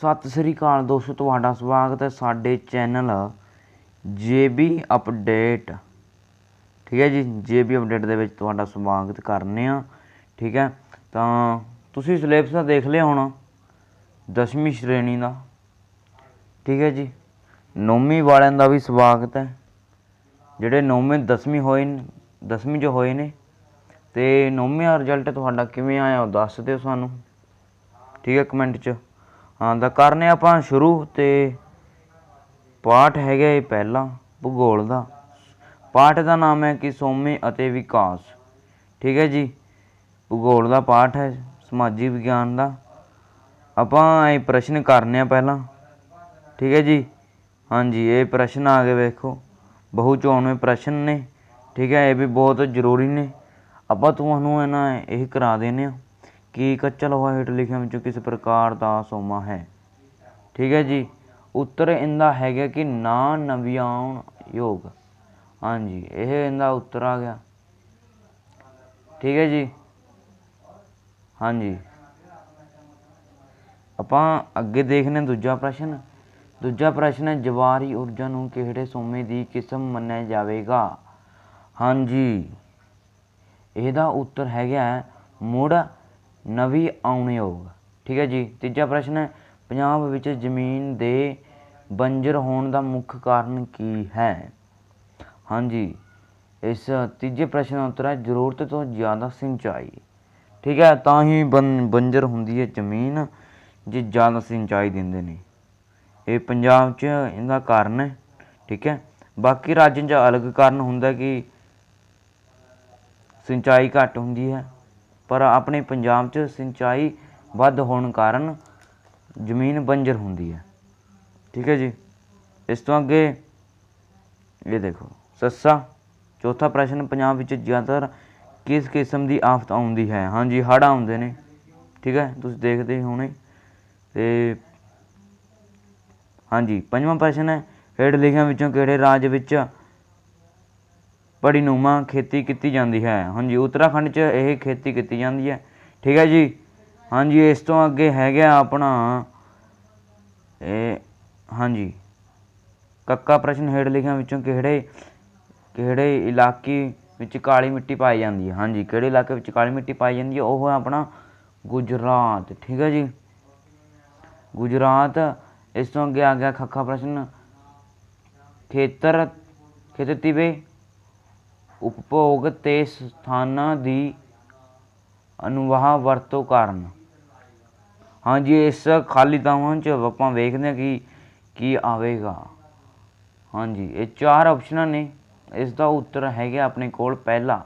ਸਤਿ ਸ੍ਰੀ ਅਕਾਲ ਦੋਸਤੋ, ਤੁਹਾਡਾ ਸਵਾਗਤ ਹੈ ਸਾਡੇ ਚੈਨਲ ਜੇਬੀ ਅਪਡੇਟ। ਠੀਕ ਹੈ ਜੀ, ਜੇਬੀ ਅਪਡੇਟ ਦੇ ਵਿੱਚ ਤੁਹਾਡਾ ਸਵਾਗਤ ਕਰਨੇ ਆ ਠੀਕ ਹੈ, ਤਾਂ ਤੁਸੀਂ ਸਿਲੇਬਸ ਤਾਂ ਦੇਖ ਲਿਆ ਹੋਣਾ, ਦਸਵੀਂ ਸ਼੍ਰੇਣੀ ਦਾ। ਠੀਕ ਹੈ ਜੀ, ਨੌਵੀਂ ਵਾਲਿਆਂ ਦਾ ਵੀ ਸਵਾਗਤ ਹੈ। ਜਿਹੜੇ ਨੌਵੀਂ, ਦਸਵੀਂ ਹੋਏ ਨੇ, ਦਸਵੀਂ 'ਚ ਹੋਏ ਨੇ, ਤੇ ਨੌਵੀਂ ਦਾ ਰਿਜ਼ਲਟ ਤੁਹਾਡਾ ਕਿਵੇਂ ਆਇਆ ਉਹ ਦੱਸ ਦਿਓ ਸਾਨੂੰ। ਠੀਕ ਹੈ ਕਮੈਂਟ 'ਚ। ਹਾਂ, ਤਾਂ ਕਰਨੇ ਆਪਾਂ ਸ਼ੁਰੂ ਤੇ ਪਾਠ ਹੈਗਾ ਇਹ ਪਹਿਲਾ, ਭੂਗੋਲ ਦਾ। ਪਾਠ ਦਾ ਨਾਮ ਹੈ ਕਿ ਸੋਮੇ ਅਤੇ ਵਿਕਾਸ। ਠੀਕ ਹੈ ਜੀ? ਭੂਗੋਲ ਦਾ ਪਾਠ ਹੈ, ਸਮਾਜੀ ਵਿਗਿਆਨ ਦਾ। ਆਪਾਂ ਇਹ ਪ੍ਰਸ਼ਨ ਕਰਨੇ ਆ ਪਹਿਲਾਂ। ਠੀਕ ਹੈ ਜੀ? ਹਾਂਜੀ, ਇਹ ਪ੍ਰਸ਼ਨ ਆ ਗਏ ਵੇਖੋ। ਬਹੁ ਚੋਣਵੇਂ ਪ੍ਰਸ਼ਨ ਨੇ। ਠੀਕ ਹੈ, ਇਹ ਵੀ ਬਹੁਤ ਜ਼ਰੂਰੀ ਨੇ। ਆਪਾਂ ਤੁਹਾਨੂੰ ਇਹਨਾਂ ਇਹ ਕਰਾ ਦੇਣੇ ਆ ਕਿ ਕੱਚਾ ਲੋਹਾ ਹੇਠ ਲਿਖਿਆਂ ਵਿੱਚੋਂ ਕਿਸ ਪ੍ਰਕਾਰ ਦਾ ਸੋਮਾ ਹੈ? ਠੀਕ ਹੈ ਜੀ। ਉੱਤਰ ਇਹਦਾ ਹੈਗਾ ਕਿ ਨਾ ਨਵਿਆਉਣ ਯੋਗ। ਹਾਂਜੀ, ਇਹ ਇਹਦਾ ਉੱਤਰ ਆ ਗਿਆ। ਠੀਕ ਹੈ ਜੀ। ਹਾਂਜੀ। ਆਪਾਂ ਅੱਗੇ ਦੇਖਨੇ ਦੂਜਾ ਪ੍ਰਸ਼ਨ। ਦੂਜਾ ਪ੍ਰਸ਼ਨ ਹੈ ਜਵਾਰੀ ਊਰਜਾ ਨੂੰ ਕਿਹੜੇ ਸੋਮੇ ਦੀ ਕਿਸਮ ਮੰਨਿਆ ਜਾਵੇਗਾ? ਹਾਂਜੀ। ਇਹਦਾ ਉੱਤਰ ਹੈਗਾ ਮੁੜ ਨਵੀਂ ਆਉਣਯੋਗ ਠੀਕ ਹੈ ਜੀ? ਤੀਜਾ ਪ੍ਰਸ਼ਨ ਹੈ, ਪੰਜਾਬ ਵਿੱਚ ਜ਼ਮੀਨ ਦੇ ਬੰਜਰ ਹੋਣ ਦਾ ਮੁੱਖ ਕਾਰਨ ਕੀ ਹੈ? ਹਾਂਜੀ, ਇਸ ਤੀਜੇ ਪ੍ਰਸ਼ਨ ਦਾ ਉੱਤਰ ਹੈ, ਜ਼ਰੂਰਤ ਤੋਂ ਜ਼ਿਆਦਾ ਸਿੰਚਾਈ। ਠੀਕ ਹੈ, ਤਾਂ ਹੀ ਬੰ, ਬੰਜਰ ਹੁੰਦੀ ਹੈ ਜ਼ਮੀਨ ਜੇ ਜ਼ਿਆਦਾ ਸਿੰਚਾਈ ਦਿੰਦੇ ਨੇ। ਇਹ ਪੰਜਾਬ 'ਚ ਇਹਦਾ ਕਾਰਨ ਹੈ, ਠੀਕ ਹੈ? ਬਾਕੀ ਰਾਜਾਂ 'ਚ ਅਲੱਗ ਕਾਰਨ ਹੁੰਦਾ ਕਿ ਸਿੰਚਾਈ ਘੱਟ ਹੁੰਦੀ ਹੈ। ਪਰ ਆਪਣੇ ਪੰਜਾਬ 'ਚ ਸਿੰਚਾਈ ਵੱਧ ਹੋਣ ਕਾਰਨ ਜ਼ਮੀਨ ਬੰਜਰ ਹੁੰਦੀ ਹੈ। ਠੀਕ ਹੈ ਜੀ? ਇਸ ਤੋਂ ਅੱਗੇ ਇਹ ਦੇਖੋ, ਸੱਸਾ, ਚੌਥਾ ਪ੍ਰਸ਼ਨ ਪੰਜਾਬ ਵਿੱਚ ਜ਼ਿਆਦਾਤਰ ਕਿਸ ਕਿਸਮ ਦੀ ਆਫਤ ਆਉਂਦੀ ਹੈ? ਹਾਂਜੀ, ਹੜ੍ਹ ਆਉਂਦੇ ਨੇ। ਠੀਕ ਹੈ? ਤੁਸੀਂ ਦੇਖਦੇ ਹੀ ਹੋਣੇ। ਤੇ ਹਾਂਜੀ, ਪੰਜਵਾਂ ਪ੍ਰਸ਼ਨ ਹੈ, ਹੇਠ ਲਿਖਿਆਂ ਵਿੱਚੋਂ ਕਿਹੜੇ ਰਾਜ ਵਿੱਚ ਪੜੀਨੁਮਾ ਖੇਤੀ ਕੀਤੀ ਜਾਂਦੀ ਹੈ। ਹਾਂਜੀ, ਉੱਤਰਾਖੰਡ 'ਚ ਇਹ ਖੇਤੀ ਕੀਤੀ ਜਾਂਦੀ ਹੈ। ਠੀਕ ਹੈ ਜੀ? ਹਾਂਜੀ, ਇਸ ਤੋਂ ਅੱਗੇ ਹੈਗਾ ਆਪਣਾ ਇਹ, ਹਾਂਜੀ। ਕੱਕਾ ਪ੍ਰਸ਼ਨ ਹੇਠ ਲਿਖਿਆਂ ਵਿੱਚੋਂ ਕਿਹੜੇ ਕਿਹੜੇ ਇਲਾਕੇ ਵਿੱਚ ਕਾਲੀ ਮਿੱਟੀ ਪਾਈ ਜਾਂਦੀ ਹੈ? ਹਾਂਜੀ, ਕਿਹੜੇ ਇਲਾਕੇ ਵਿੱਚ ਕਾਲੀ ਮਿੱਟੀ ਪਾਈ ਜਾਂਦੀ ਹੈ? ਉਹ ਹੈ ਆਪਣਾ ਗੁਜਰਾਤ। ਠੀਕ ਹੈ ਜੀ? ਗੁਜਰਾਤ, ਇਸ ਤੋਂ ਅੱਗੇ ਆ ਗਿਆ ਖੱਖਾ ਪ੍ਰਸ਼ਨ। ਖੇਤਰ ਖੇਤਰ ਤਿਵੇ ਉਪਭੋਗ ਤੇ ਸਥਾਨਾਂ ਦੀ ਅਨੁਵਾਹ ਵਰਤੋਂ ਕਾਰਨ। ਹਾਂਜੀ ਇਸ ਖਾਲੀ ਥਾਵਾਂ 'ਚ ਆਪਾਂ ਵੇਖਦੇ ਹਾਂ ਕਿ ਕੀ ਆਵੇਗਾ। ਹਾਂਜੀ ਇਹ ਚਾਰ ਆਪਸ਼ਨਾਂ ਨੇ। ਇਸ ਦਾ ਉੱਤਰ ਹੈਗਾ ਆਪਣੇ ਕੋਲ ਪਹਿਲਾ।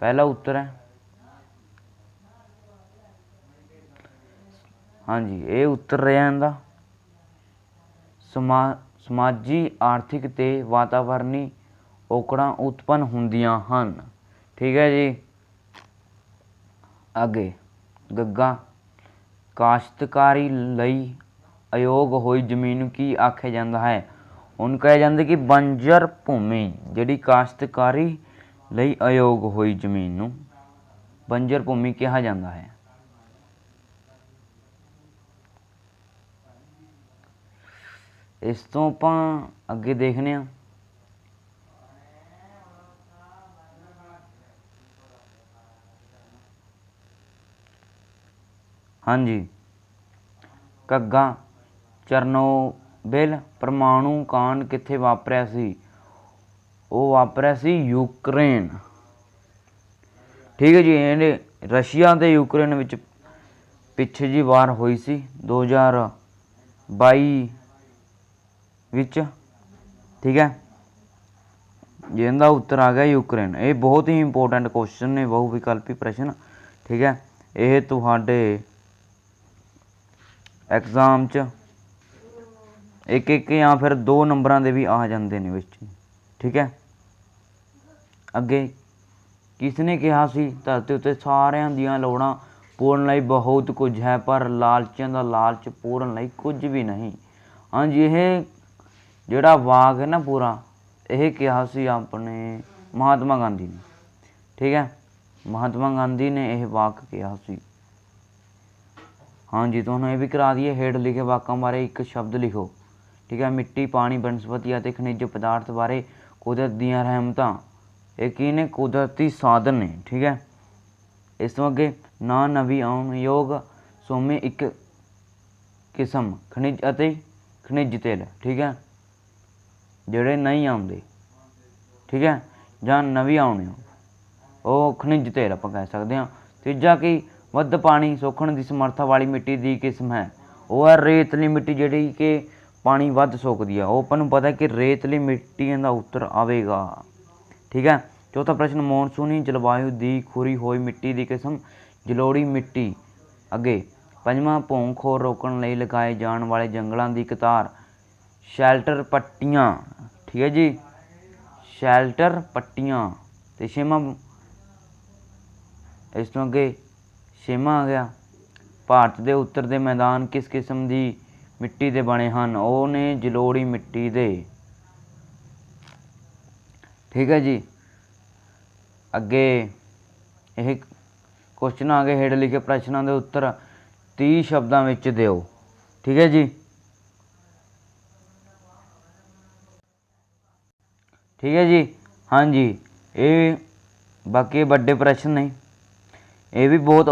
ਪਹਿਲਾ ਉੱਤਰ ਹੈ। ਹਾਂਜੀ ਇਹ ਉੱਤਰ ਰਿਹਾ ਇਹਦਾ। ਸਮਾ, ਸਮਾਜੀ, ਆਰਥਿਕ ਤੇ ਵਾਤਾਵਰਣੀ ਔਕੜਾਂ ਉਤਪੰਨ ਹੁੰਦੀਆਂ ਹਨ। ਠੀਕ ਹੈ ਜੀ? ਅੱਗੇ। ਗੱਗਾ। ਕਾਸ਼ਤਕਾਰੀ ਲਈ ਅਯੋਗ ਹੋਈ ਜ਼ਮੀਨ ਨੂੰ ਕੀ ਆਖਿਆ ਜਾਂਦਾ ਹੈ? ਉਹਨੂੰ ਕਿਹਾ ਜਾਂਦਾ ਕਿ ਬੰਜਰ ਭੂਮੀ, ਜਿਹੜੀ ਕਾਸ਼ਤਕਾਰੀ ਲਈ ਅਯੋਗ ਹੋਈ ਜ਼ਮੀਨ ਨੂੰ ਬੰਜਰ ਭੂਮੀ ਕਿਹਾ ਜਾਂਦਾ ਹੈ। ਇਸ ਤੋਂ ਆਪਾਂ ਅੱਗੇ ਦੇਖਨੇ ਆ ਹਾਂਜੀ। ਘੱਗਾ, ਚਰਨੋਬਿਲ ਪਰਮਾਣੂ ਕਾਂਡ ਕਿੱਥੇ ਵਾਪਰਿਆ ਸੀ? ਉਹ ਵਾਪਰਿਆ ਸੀ ਯੂਕਰੇਨ। ਠੀਕ ਹੈ ਜੀ, ਇਹਨੇ ਰਸ਼ੀਆ ਤੇ ਯੂਕਰੇਨ ਵਿੱਚ ਪਿੱਛੇ ਜੀ ਵਾਰ ਹੋਈ ਸੀ 2022 ਵਿੱਚ। ਠੀਕ ਹੈ। ਜਿਹਦਾ ਉੱਤਰ ਆ ਗਿਆ ਯੂਕਰੇਨ। ਇਹ ਬਹੁਤ ਹੀ ਇੰਪੋਰਟੈਂਟ ਕੁਐਸਚਨ ਨੇ, ਬਹੁ ਵਿਕਲਪੀ ਪ੍ਰਸ਼ਨ। ਠੀਕ ਹੈ। ਇਹ ਤੁਹਾਡੇ ਐਗਜ਼ਾਮ 'ਚ। ਇੱਕ ਇੱਕ ਜਾਂ ਫਿਰ ਦੋ ਨੰਬਰਾਂ ਦੇ ਵੀ ਆ ਜਾਂਦੇ ਨੇ ਵਿੱਚ। ਠੀਕ ਹੈ? ਅੱਗੇ ਕਿਸਨੇ ਕਿਹਾ ਸੀ? ਧਰਤੀ ਉੱਤੇ ਸਾਰਿਆਂ ਦੀਆਂ ਲੋੜਾਂ ਪੂਰਨ ਲਈ ਬਹੁਤ ਕੁਝ ਹੈ, ਪਰ ਲਾਲਚੀਆਂ ਦਾ ਲਾਲਚ ਪੂਰਨ ਲਈ ਕੁਝ ਵੀ ਨਹੀਂ। ਹਾਂਜੀ, ਇਹ ਜਿਹੜਾ ਵਾਕ ਹੈ ਨਾ ਪੂਰਾ, ਇਹ ਕਿਹਾ ਸੀ ਆਪਣੇ ਮਹਾਤਮਾ ਗਾਂਧੀ ਨੇ। ਠੀਕ ਹੈ? ਮਹਾਤਮਾ ਗਾਂਧੀ ਨੇ ਇਹ ਵਾਕ ਕਿਹਾ ਸੀ। ਹਾਂਜੀ ਤੁਹਾਨੂੰ ਇਹ ਵੀ ਕਰਾ ਦਈਏ, ਹੇਠ ਲਿਖੇ ਵਾਕਾਂ ਬਾਰੇ ਇੱਕ ਸ਼ਬਦ ਲਿਖੋ। ਠੀਕ ਹੈ, ਮਿੱਟੀ, ਪਾਣੀ, ਬਨਸਪਤੀ ਅਤੇ ਖਣਿਜ ਪਦਾਰਥ ਬਾਰੇ ਕੁਦਰਤ ਦੀਆਂ ਰਹਿਮਤਾਂ। ਇਹ ਕੀ ਨੇ? ਕੁਦਰਤੀ ਸਾਧਨ ਨੇ, ਠੀਕ ਹੈ। ਇਸ ਤੋਂ ਅੱਗੇ, ਨਾ ਨਵੀਂ ਆਉਣ ਯੋਗ ਸੋਮੇ ਇੱਕ ਕਿਸਮ, ਖਣਿਜ ਅਤੇ ਖਣਿਜ ਤੇਲ, ਠੀਕ ਹੈ। ਜਿਹੜੇ ਨਹੀਂ ਆਉਂਦੇ, ਠੀਕ ਹੈ, ਜਾਂ ਨਵੀਂ ਆਉਣੇ ਉਹ ਖਣਿਜ ਤੇਲ ਆਪਾਂ ਕਹਿ ਸਕਦੇ ਹਾਂ। ਤੀਜਾ ਕੀ? ਵੱਧ ਪਾਣੀ ਸੋਖਣ ਦੀ ਸਮਰੱਥਾ ਵਾਲੀ ਮਿੱਟੀ ਦੀ ਕਿਸਮ ਹੈ। ਉਹ ਹੈ ਰੇਤਲੀ ਮਿੱਟੀ ਜਿਹੜੀ ਕਿ ਪਾਣੀ ਵੱਧ ਸੋਖਦੀ ਆ ਉਹ ਆਪਾਂ ਨੂੰ ਪਤਾ ਕਿ ਰੇਤਲੀ ਮਿੱਟੀ ਦਾ ਉੱਤਰ ਆਵੇਗਾ। ਠੀਕ ਹੈ? ਚੌਥਾ ਪ੍ਰਸ਼ਨ, ਮੌਨਸੂਨੀ ਜਲਵਾਯੂ ਦੀ ਖੁਰੀ ਹੋਈ ਮਿੱਟੀ ਦੀ ਕਿਸਮ, ਜਲੋੜੀ ਮਿੱਟੀ ਅੱਗੇ। ਪੰਜਵਾਂ ਭੌਂਖੋਰ ਰੋਕਣ ਲਈ ਲਗਾਏ ਜਾਣ ਵਾਲੇ ਜੰਗਲਾਂ ਦੀ ਕਤਾਰ, ਸ਼ੈਲਟਰ ਪੱਟੀਆਂ। ਠੀਕ ਹੈ ਜੀ? ਸ਼ੈਲਟਰ ਪੱਟੀਆਂ। ਤੇ ਛੇਵਾਂ, ਇਸ ਤੋਂ ਅੱਗੇ ਛੇਵਾਂ ਆ ਗਿਆ। ਭਾਰਤ ਦੇ ਉੱਤਰ ਦੇ ਮੈਦਾਨ ਕਿਸ ਕਿਸਮ ਦੀ ਮਿੱਟੀ ਦੇ ਬਣੇ ਹਨ? ਉਹ ਨੇ ਜਲੋੜੀ ਮਿੱਟੀ ਦੇ। ਠੀਕ ਹੈ ਜੀ। ਅੱਗੇ ਇਹ ਕੁਐਸਚਨ ਆ ਗਏ ਹੇਠ ਲਿਖੇ ਪ੍ਰਸ਼ਨਾਂ ਦੇ ਉੱਤਰ। 30 ਸ਼ਬਦਾਂ ਵਿੱਚ ਦਿਓ। ਠੀਕ ਹੈ ਜੀ। ਠੀਕ ਹੈ ਜੀ। ਹਾਂਜੀ। ਇਹ ਬਾਕੀ ਵੱਡੇ ਪ੍ਰਸ਼ਨ ਨੇ। ਇਹ ਵੀ ਬਹੁਤ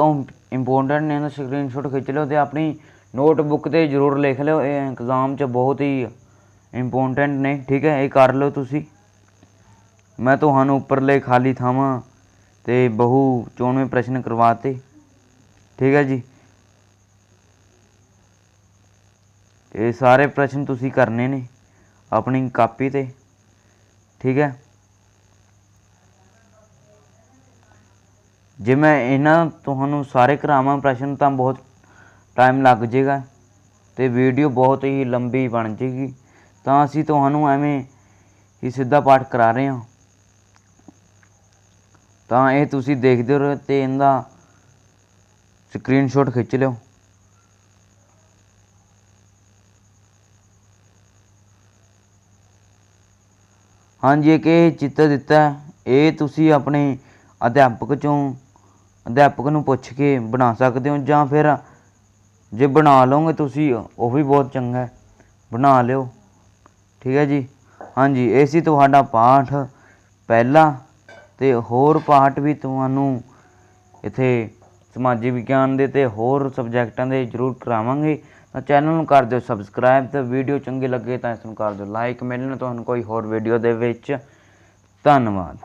ਇੰਪੋਰਟੈਂਟ ਨੇ, ਇਹਨਾਂ ਸਕਰੀਨਸ਼ਾਟ ਖਿੱਚ ਲਿਓ ਤੇ ਆਪਣੀ ਨੋਟਬੁੱਕ ਤੇ ਜ਼ਰੂਰ ਲਿਖ ਲਿਓ, ਇਹ ਐਗਜ਼ਾਮ 'ਚ ਬਹੁਤ ਹੀ ਇੰਪੋਰਟੈਂਟ ਨੇ, ਠੀਕ ਹੈ, ਇਹ ਕਰ ਲਓ ਤੁਸੀਂ। ਮੈਂ ਤੁਹਾਨੂੰ ਉੱਪਰਲੇ ਖਾਲੀ ਥਾਵਾਂ ਤੇ ਬਹੁ ਚੋਣਵੇਂ ਪ੍ਰਸ਼ਨ ਕਰਵਾਤੇ, ਠੀਕ ਹੈ ਜੀ। ਇਹ ਸਾਰੇ ਪ੍ਰਸ਼ਨ ਤੁਸੀਂ ਕਰਨੇ ਨੇ, ਆਪਣੀ ਕਾਪੀ ਤੇ, ਠੀਕ ਹੈ। ਜੇ ਮੈਂ ਇਹਨਾਂ ਤੁਹਾਨੂੰ ਸਾਰੇ ਕਰਾਵਾਂ ਪ੍ਰਸ਼ਨ ਤਾਂ ਬਹੁਤ ਟਾਈਮ ਲੱਗ ਜਾਏਗਾ ਤੇ ਵੀਡੀਓ ਬਹੁਤ ਹੀ ਲੰਬੀ ਬਣ ਜਾਏਗੀ, ਤਾਂ ਅਸੀਂ ਤੁਹਾਨੂੰ ਐਵੇਂ ਹੀ ਸਿੱਧਾ ਪਾਠ ਕਰਾ ਰਹੇ ਹਾਂ। ਤਾਂ ਇਹ ਤੁਸੀਂ ਦੇਖਦੇ ਰਹੋ ਤੇ ਇਹਦਾ ਸਕਰੀਨਸ਼ਾਟ ਖਿੱਚ ਲਿਓ। ਹਾਂਜੀ, ਇੱਕ ਇਹ ਚਿੱਤਰ ਦਿੱਤਾ ਇਹ ਤੁਸੀਂ ਆਪਣੇ ਅਧਿਆਪਕ ਚੋਂ ਅਧਿਆਪਕ ਨੂੰ ਪੁੱਛ ਕੇ ਬਣਾ ਸਕਦੇ ਹੋ ਜਾਂ ਫਿਰ ਜੇ ਬਣਾ ਲਓਗੇ ਤੁਸੀਂ, ਉਹ ਵੀ ਬਹੁਤ ਚੰਗਾ ਹੈ। ਬਣਾ ਲਿਓ। ਠੀਕ ਹੈ ਜੀ? ਹਾਂਜੀ, ਇਹ ਸੀ ਤੁਹਾਡਾ ਪਾਠ ਪਹਿਲਾ ਤੇ ਹੋਰ ਪਾਠ ਵੀ ਤੁਹਾਨੂੰ ਇੱਥੇ ਸਮਾਜਿਕ ਵਿਗਿਆਨ ਦੇ ਤੇ ਹੋਰ ਸਬਜੈਕਟਾਂ ਦੇ ਜ਼ਰੂਰ ਕਰਾਵਾਂਗੇ। ਤਾਂ ਚੈਨਲ ਨੂੰ ਕਰ ਦਿਓ ਸਬਸਕ੍ਰਾਈਬ ਤੇ ਵੀਡੀਓ ਚੰਗੀ ਲੱਗੇ ਤਾਂ ਇਸ ਨੂੰ ਕਰ ਦਿਓ ਲਾਈਕ। ਮਿਲਣ ਤੁਹਾਨੂੰ ਕੋਈ ਹੋਰ ਵੀਡੀਓ ਦੇ ਵਿੱਚ। ਧੰਨਵਾਦ।